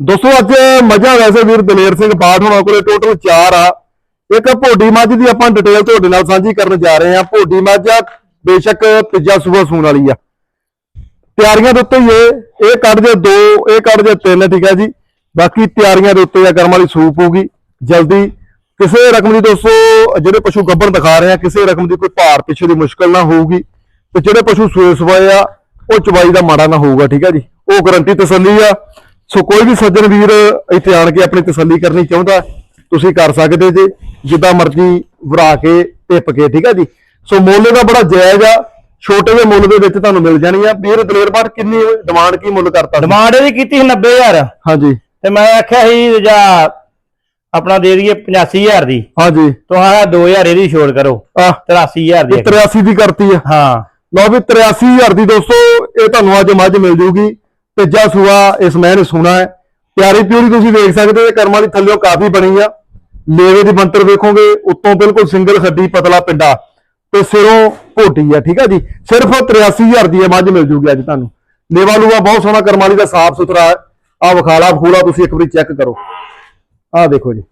ਦੋਸਤੋ, ਅੱਜ ਮੱਝਾਂ ਵੈਸੇ ਵੀਰ ਦਲੇਰ ਸਿੰਘ ਬਾਠ ਹੋਣਾ ਕੋਲੇ ਟੋਟਲ 4 ਆ। ਇੱਕ ਭੋਡੀ ਮੱਝ ਦੀ ਆਪਾਂ ਡਿਟੇਲ ਤੁਹਾਡੇ ਨਾਲ ਸਾਂਝੀ ਕਰਨ ਜਾ ਰਹੇ ਹਾਂ। ਭੋਡੀ ਮੱਝ ਬੇਸ਼ੱਕ ਤੀਜਾ ਸੂਬਾ ਸੂਣ ਵਾਲੀ ਆ। ਤਿਆਰੀਆਂ ਦੇ ਉੱਤੇ ਹੀ ਇਹ ਇਹ ਕੱਢ ਜੇ ਦੋ, ਇਹ ਕੱਢ ਜੇ ਤਿੰਨ, ਠੀਕ ਹੈ ਜੀ। ਬਾਕੀ ਤਿਆਰੀਆਂ ਦੇ ਉੱਤੇ ਆ ਕਰਮ ਵਾਲੀ ਸੂਪ ਹੋਊਗੀ। ਜਲਦੀ ਕਿਸੇ ਰਕਮ ਦੀ ਦੋਸਤੋ, ਜਿਹੜੇ ਪਸ਼ੂ ਗੱਭਣ ਦਿਖਾ ਰਹੇ ਆ, ਕਿਸੇ ਰਕਮ ਦੀ ਕੋਈ ਭਾਰ ਪਿੱਛੇ ਦੀ ਮੁਸ਼ਕਲ ਨਾ ਹੋਊਗੀ। ਤੇ ਜਿਹੜੇ ਪਸ਼ੂ ਸੂਏ ਸਵਾਏ ਆ, ਉਹ ਚਵਾਈ ਦਾ ਮਾੜਾ ਨਾ ਹੋਊਗਾ, ਠੀਕ ਹੈ ਜੀ। ਉਹ ਗਰੰਟੀ ਤਸੱਲੀ ਆ। ਸੋ ਕੋਈ ਵੀ ਸੱਜਣ ਵੀਰ ਇੱਥੇ ਆਣ ਕੇ ਆਪਣੀ ਤਸੱਲੀ ਕਰਨੀ ਚਾਹੁੰਦਾ ਤੁਸੀਂ ਕਰ ਸਕਦੇ ਜੇ ਜਿੱਦਾਂ ਮਰਜ਼ੀ ਵਰਾ ਕੇ ਟਿੱਪ ਕੇ ਠੀਕ ਹੈ ਜੀ? ਸੋ ਮੁੱਲ ਦਾ ਬੜਾ ਜਾਇਜ਼ ਆ ਛੋਟੇ ਜਿਹੇ ਮੁੱਲ ਦੇ ਵਿੱਚ ਤੁਹਾਨੂੰ ਮਿਲ ਜਾਣੀ ਆ। ਵੀਰ ਦਲੇਰ ਬਾਟ ਕਿੰਨੀ ਡਿਮਾਂਡ ਕੀ ਮੁੱਲ ਕਰਤਾ? ਡਿਮਾਂਡ ਇਹਦੀ ਕੀਤੀ ਸੀ 90000 ਹਾਂਜੀ। ਤੇ ਮੈਂ ਆਖਿਆ ਸੀ ਜਾਂ ਆਪਣਾ ਦੇ ਦਈਏ 85000 ਦੀ। ਹਾਂਜੀ। ਤੁਹਾਡਾ 2000 ਇਹਦੀ ਛੋੜ ਕਰੋ। ਆ 83000 ਦੀ 83 ਦੀ ਕਰਤੀ ਆ। ਹਾਂ। ਲਓ ਵੀ 83000 ਦੀ ਦੋਸਤੋ ਇਹ ਤੁਹਾਨੂੰ ਅੱਜ ਮੱਝ ਮਿਲ ਜੂਗੀ। ਤੀਜਾ ਸੂਆ ਇਸ ਮਹਿਰ ਨੇ ਸੁਣਾ ਹੈ। ਪਿਆਰੀ ਪਿਉਰੀ ਤੁਸੀਂ ਦੇਖ ਸਕਦੇ ਹੋ ਕਰਮਾਂ ਦੀ ਥੱਲਿਓ ਕਾਫੀ ਬਣੀ ਆ। ਲੇਵੇ ਦੀ ਬੰਤਰ ਵੇਖੋਗੇ, ਉੱਤੋਂ ਬਿਲਕੁਲ ਸਿੰਗਲ ਖੱਡੀ ਪਤਲਾ ਪਿੰਡਾ ਤੇ ਸਿਰੋਂ ਘੋਟੀ ਆ, ਠੀਕ ਆ ਜੀ? ਸਿਰਫ 83000 ਦੀ ਇਹ ਮੱਝ ਮਿਲ ਜੂਗੀ ਅੱਜ ਤੁਹਾਨੂੰ। ਲੇਵਾ ਲੂਆ ਬਹੁਤ ਸੋਹਣਾ ਕਰਮਾਲੀ ਦਾ ਸਾਫ਼ ਸੁਥਰਾ ਹੈ। ਆ ਵਿਖਾਲਾ ਫੂਲਾ ਤੁਸੀਂ ਇੱਕ ਵਾਰੀ ਚੈੱਕ ਕਰੋ। ਆਹ ਦੇਖੋ ਜੀ।